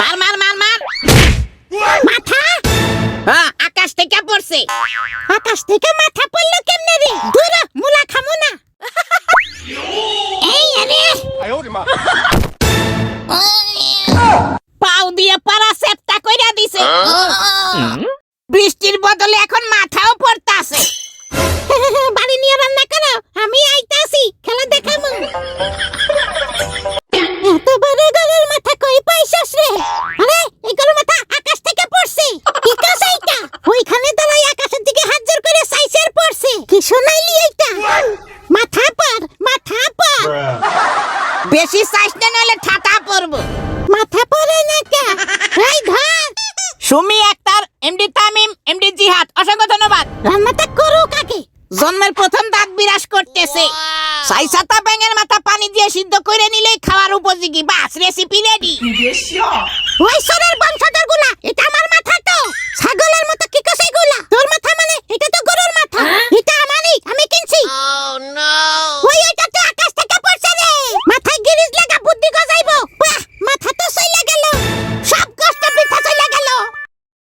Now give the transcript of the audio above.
মার মার মার মার। মাথা? হ্যাঁ আকাশ থেকে পড়ছে। আকাশ থেকে মাথা পড়ল কেমনে রে? দূর মুলা খামো না। এই, আরে। পাও দিয়ে পারা সেপটা কইরা দিছে। বৃষ্টির বদলে এখন মাথাও পড়তাছে। বাড়ি নিয়ে রান্না করো, আমি আইতাছি, খেলা দেখামু। কি শোনাইলি এইটা? মাথা পর মাথা পর। বেশি চাইস না নাহলে ঠাটা পরব। মাথা পরে না কে? এই ধর। সুমি আক্তার এমডি তামিম এমডি জিহাদ অসংখ্য ধন্যবাদ। রান্নাটা করো কাকে জন্মের প্রথম দাগ বিরাজ করতেছে। সাই ব্যাঙের মাথা পানি দিয়ে সিদ্ধ করে নিলেই খাওয়ার উপযোগী। বাস রেসিপি রেডি ওই সরের Oh, no!